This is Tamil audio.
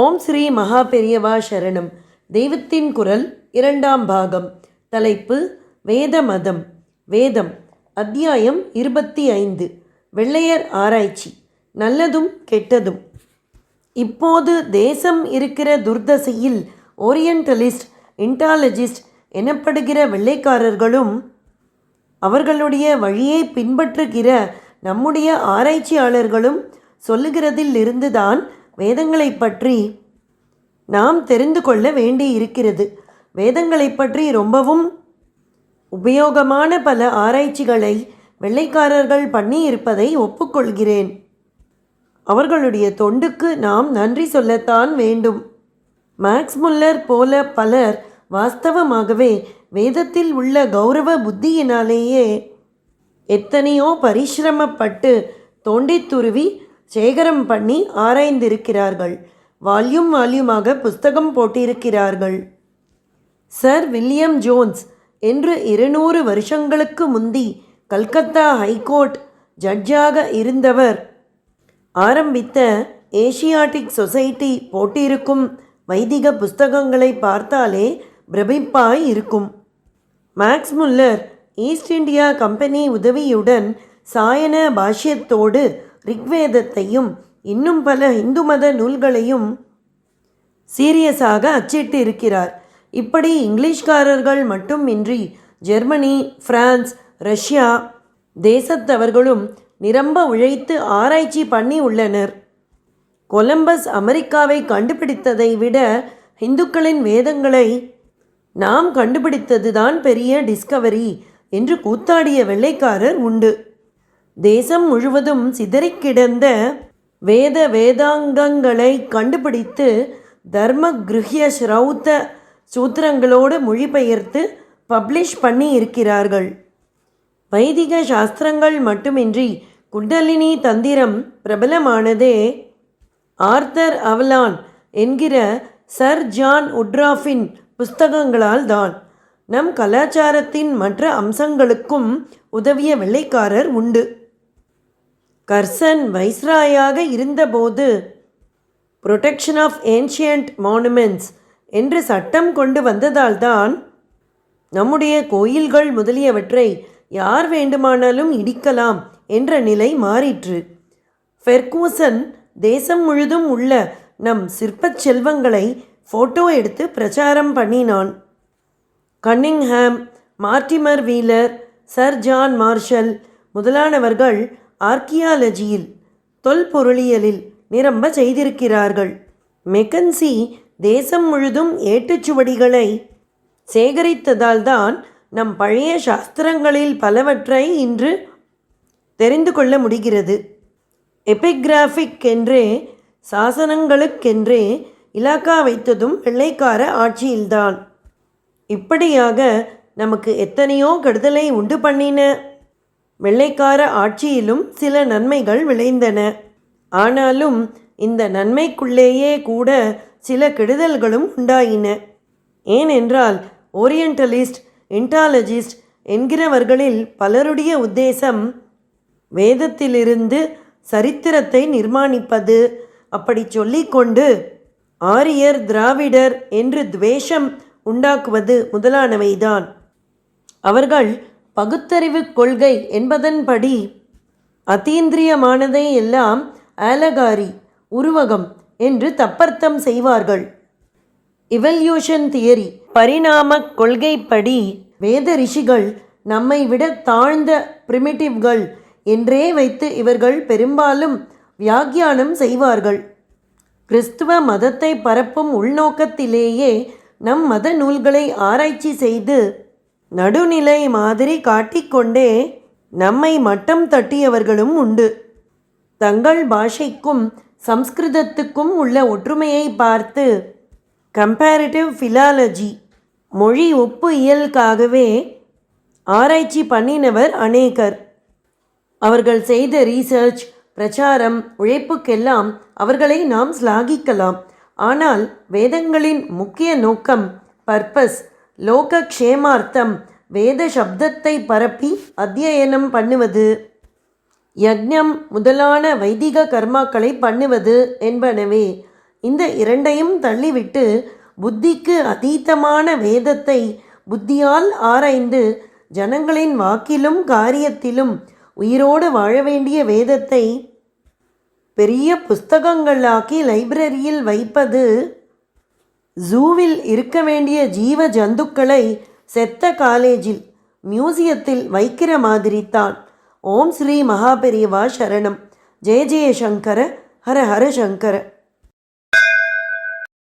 ஓம் ஸ்ரீ மகா பெரியவா சரணம். தெய்வத்தின் குரல் இரண்டாம் பாகம். தலைப்பு வேத மதம் வேதம் அத்தியாயம் இருபத்தி ஐந்து. வெள்ளையர் ஆராய்ச்சி. நல்லதும் கெட்டதும். இப்போது தேசம் இருக்கிற துர்தசையில் ஓரியண்டலிஸ்ட் இன்டாலஜிஸ்ட் எனப்படுகிற வெள்ளைக்காரர்களும் அவர்களுடைய வழியை பின்பற்றுகிற நம்முடைய ஆராய்ச்சியாளர்களும் சொல்லுகிறதில் இருந்துதான் வேதங்களை பற்றி நாம் தெரிந்து கொள்ள வேண்டி இருக்கிறது வேதங்களை பற்றி ரொம்பவும் உபயோகமான பல ஆராய்ச்சிகளை வெள்ளைக்காரர்கள் பண்ணி இருப்பதை ஒப்புக்கொள்கிறேன். அவர்களுடைய தொண்டுக்கு நாம் நன்றி சொல்லத்தான் வேண்டும். மேக்ஸ் முல்லர் போல பலர் வாஸ்தவமாகவே வேதத்தில் உள்ள கௌரவ புத்தியினாலேயே எத்தனையோ பரிசிரமப்பட்டு தோண்டித்துருவி சேகரம் பண்ணி ஆராய்ந்திருக்கிறார்கள். வால்யூம் வால்யூமாக புஸ்தகம் போட்டிருக்கிறார்கள். சர் வில்லியம் ஜோன்ஸ் என்று இருநூறு வருஷங்களுக்கு முந்தி கல்கத்தா ஹைகோர்ட் ஜட்ஜாக இருந்தவர். ஆரம்பித்த ஏஷியாட்டிக் சொசைட்டி போட்டிருக்கும் வைதிக புஸ்தகங்களை பார்த்தாலே பிரமிப்பாய் இருக்கும். Max Muller East India company Sayana சாயன பாஷ்யத்தோடு ரிக்வேதத்தையும் இன்னும் பல இந்து மத நூல்களையும் சீரியஸாக அச்சிட்டு இருக்கிறார். இப்படி இங்கிலீஷ்காரர்கள் மட்டுமின்றி ஜெர்மனி பிரான்ஸ் ரஷ்யா தேசத்தவர்களும் நிரம்ப உழைத்து ஆராய்ச்சி பண்ணி உள்ளனர். கொலம்பஸ் அமெரிக்காவை கண்டுபிடித்ததை விட இந்துக்களின் வேதங்களை நாம் கண்டுபிடித்ததுதான் பெரிய டிஸ்கவரி என்று கூத்தாடிய வெள்ளைக்காரர் உண்டு. தேசம் முழுவதும் சிதறிக்கிடந்த வேத வேதாங்கங்களை கண்டுபிடித்து தர்ம கிருஹிய ஸ்ரௌத்த சூத்திரங்களோடு மொழிபெயர்த்து பப்ளிஷ் பண்ணி இருக்கிறார்கள் வைதிக சாஸ்திரங்கள் மட்டுமின்றி குண்டலினி தந்திரம் பிரபலமானதே. ஆர்த்தர் அவலான் என்கிற சர் ஜான் உட்ராஃபின் புஸ்தகங்களால் தான். நம் கலாச்சாரத்தின் மற்ற அம்சங்களுக்கும் உதவிய வெள்ளைக்காரர் உண்டு. கர்சன் வைஸ்ராயாக இருந்தபோது புரொடெக்ஷன் ஆஃப் ஏன்ஷியன்ட் மானுமெண்ட்ஸ் என்று சட்டம் கொண்டு வந்ததால்தான் நம்முடைய கோயில்கள் முதலியவற்றை யார் வேண்டுமானாலும் இடிக்கலாம் என்ற நிலை மாறிற்று. ஃபெர்கூசன் தேசம் முழுதும் உள்ள நம் சிற்பச் செல்வங்களை ஃபோட்டோ எடுத்து பிரச்சாரம் பண்ணினான். Cunningham Mortimer Wheeler sir John Marshall முதலானவர்கள் ஆர்கியாலஜியில் தொல்பொருளியலில் நிரம்ப செய்திருக்கிறார்கள். மெக்கன்சி தேசம் முழுதும் ஏட்டுச்சுவடிகளை சேகரித்ததால் தான் நம் பழைய சாஸ்திரங்களில் பலவற்றை இன்று தெரிந்து கொள்ள முடிகிறது. எபிகிராஃபிக் என்றே சாசனங்களுக்கென்றே இலாக்கா வைத்ததும் வெள்ளைக்கார ஆட்சியில்தான். இப்படியாக நமக்கு எத்தனையோ கெடுதலை உண்டு பண்ணின வெள்ளைக்கார ஆட்சியிலும் சில நன்மைகள் விளைந்தன. ஆனாலும் இந்த நன்மைக்குள்ளேயே கூட சில கெடுதல்களும் உண்டாயின. ஏனென்றால் ஓரியண்டலிஸ்ட் இன்டாலஜிஸ்ட் என்கிறவர்களில் பலருடைய உத்தேசம் வேதத்திலிருந்து சரித்திரத்தை நிர்மாணிப்பது. அப்படி சொல்லிக்கொண்டு ஆரியர் திராவிடர் என்று துவேஷம் உண்டாக்குவது முதலானவைதான். அவர்கள் பகுத்தறிவு கொள்கை என்பதன்படி அத்தீந்திரியமானதை எல்லாம் ஆலகாரி உருவகம் என்று தப்பர்த்தம் செய்வார்கள். இவல்யூஷன் தியரி பரிணாம கொள்கைப்படி வேத ரிஷிகள் நம்மை விட தாழ்ந்த பிரிமிட்டிவ்கள் என்றே வைத்து இவர்கள் பெரும்பாலும் வியாக்கியானம் செய்வார்கள். கிறிஸ்துவ மதத்தை பரப்பும் உள்நோக்கத்திலேயே நம் மத நூல்களை ஆராய்ச்சி செய்து நடுநிலை மாதிரி காட்டிக்கொண்டே நம்மை மட்டம் தட்டியவர்களும் உண்டு. தங்கள் பாஷைக்கும் சம்ஸ்கிருதத்துக்கும் உள்ள ஒற்றுமையை பார்த்து கம்பேரிட்டிவ் ஃபிலாலஜி மொழி ஒப்பு இயலுக்காகவே ஆராய்ச்சி பண்ணினவர் அநேகர். அவர்கள் செய்த ரீசர்ச் பிரச்சாரம் உழைப்புக்கெல்லாம் அவர்களை நாம் ஸ்லாகிக்கலாம் ஆனால் வேதங்களின் முக்கிய நோக்கம் பர்பஸ் லோக க்ஷேமார்த்தம் வேத சப்தத்தை பரப்பி அத்தியனம் பண்ணுவது. யக்ஞம் முதலான வைதிக கர்மாக்களை பண்ணுவது என்பனவே. இந்த இரண்டையும் தள்ளிவிட்டு புத்திக்கு அதீதமான வேதத்தை புத்தியால் ஆராய்ந்து ஜனங்களின் வாக்கிலும் காரியத்திலும் உயிரோடு வாழ வேண்டிய வேதத்தை பெரிய புஸ்தகங்களாக்கி லைப்ரரியில் வைப்பது ஜூவில் இருக்க வேண்டிய ஜீவ ஜந்துக்களை செத்த காலேஜில் மியூசியத்தில் வைக்கிற மாதிரி தான். ஓம் ஸ்ரீ மகாபெரிவா சரணம். ஜெய ஜெய சங்கர ஹர ஹர சங்கர.